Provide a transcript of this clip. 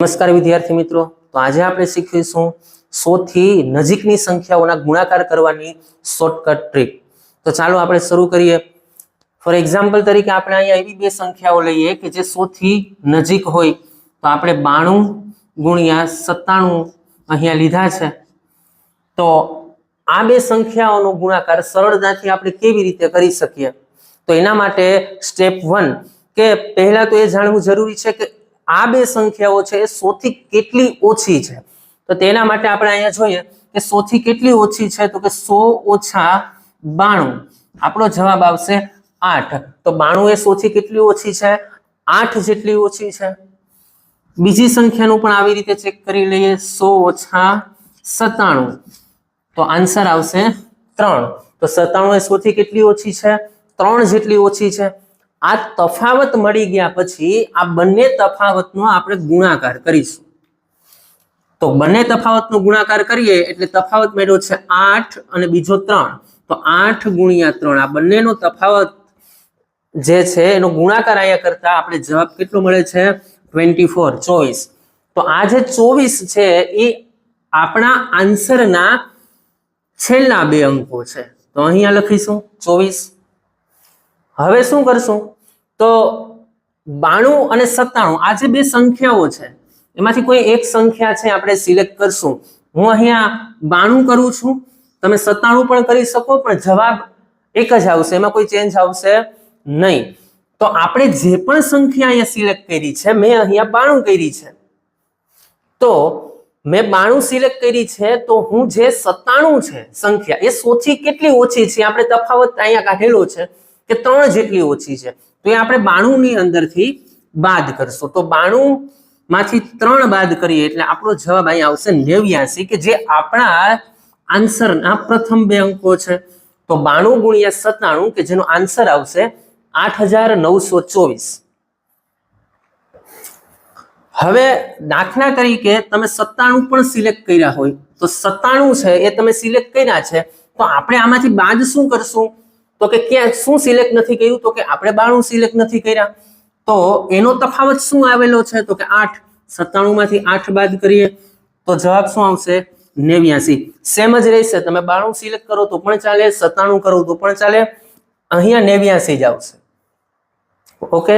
નમસ્કાર વિદ્યાર્થી મિત્રો. તો આજે આપણે શીખીશું સો થી નજીકની સંખ્યાઓના ગુણાકાર કરવાની શોર્ટકટ ટ્રીક તો ચાલો આપણે શરૂ કરીએ. ફોર એક્ઝામ્પલ તરીકે આપણે અહીંયા એવી બે સંખ્યાઓ લઈએ કે જે સો થી નજીક હોય. તો આપણે બાણું ગુણ્યા સત્તાણું અહીંયા લીધા છે. તો આ બે સંખ્યાઓનો ગુણાકાર સરળતાથી આપણે કેવી રીતે કરી શકીએ? તો એના માટે સ્ટેપ વન કે પહેલા તો એ જાણવું જરૂરી છે કે આ બે સંખ્યાઓ છે એ સોથી કેટલી ઓછી છે? તો તેના માટે આપણે અહીંયા જોઈએ કે સોથી કેટલી ઓછી છે તો કે સો ઓછા બાણું. આપણો જવાબ આવશે આઠ. તો બાણું એ સોથી કેટલી ઓછી છે? આઠ જેટલી ઓછી છે. બીજી સંખ્યાનું પણ આવી રીતે ચેક કરી લઈએ. સો ઓછા સત્તાણું. તો આન્સર આવશે ત્રણ. તો સત્તાણું એ સોથી કેટલી ઓછી છે? ત્રણ જેટલી ઓછી છે. આ તફાવત મળી ગયા પછી આ બંને તફાવતનો આપણે ગુણાકાર કરીશું. તો બંને તફાવતનો ગુણાકાર કરીએ એટલે તફાવત મેળવ્યો છે આઠ અને બીજો ત્રણ. તો આઠ ગુણ્યા ત્રણ. આ બંનેનો તફાવત જે છે એનો ગુણાકાર અહીંયા કરતા આપણે જવાબ કેટલો મળે છે? ટ્વેન્ટી ફોર ચોવીસ. તો આ જે ચોવીસ છે એ આપણા આન્સરના છેલ્લા બે અંકો છે. તો અહીંયા લખીશું ચોવીસ. હવે શું કરશું? તો બાણું અને સત્તાણું, આ જે બે સંખ્યાઓ છે, એમાંથી કોઈ એક સંખ્યા છે આપણે સિલેક્ટ કરશું. હું અહીંયા બાણું કરું છું. તમે સત્તાણું પણ કરી શકો, પણ જવાબ એક જ આવશે. એમાં કોઈ ચેન્જ આવશે નહીં. તો આપણે જે પણ સંખ્યા અહીંયા સિલેક્ટ કરી છે, મેં અહીંયા બાણું કરી છે. તો મેં બાણું સિલેક્ટ કરી છે, તો હું જે સત્તાણું છે સંખ્યા, એ સોચી કેટલી ઓછી છે? આપણે તફાવત અહીંયા કાઢેલો છે. કે ત્રણ જેટલી ઓછી છે. તો એ આપણે બાણું ની અંદરથી બાદ કરશું. તો બાણું માંથી ત્રણ બાદ કરીએ એટલે આપણો જવાબ અહીંયા આવશે નેવ્યાસી, કે જે આપણા આન્સરના પ્રથમ બે અંકો છે. તો બાણું ગુણ્યા સત્તાણું, કે જેનો આન્સર આવશે આઠ હજાર નવસો ચોવીસ. હવે દાખલા તરીકે તમે સત્તાણું પણ સિલેક્ટ કર્યા હોય, તો સત્તાણું છે એ તમે સિલેક્ટ કર્યા છે, તો આપણે આમાંથી બાદ શું કરશું? તો કે ક્યાં શું સિલેક્ટ નથી કર્યું? તો કે આપણે બાણું સિલેક્ટ નથી કર્યા. તો એનો તફાવત શું આવેલો છે? તો કે આઠ. સત્તાણું માંથી આઠ બાદ કરીએ તો જવાબ શું આવશે? નેવ્યાસી. સેમ જ રહેશે. તમે બાણું સિલેક્ટ કરો તો પણ ચાલે, સત્તાણું કરો તો પણ ચાલે. અહીંયા નેવ્યાસી જ આવશે. ઓકે?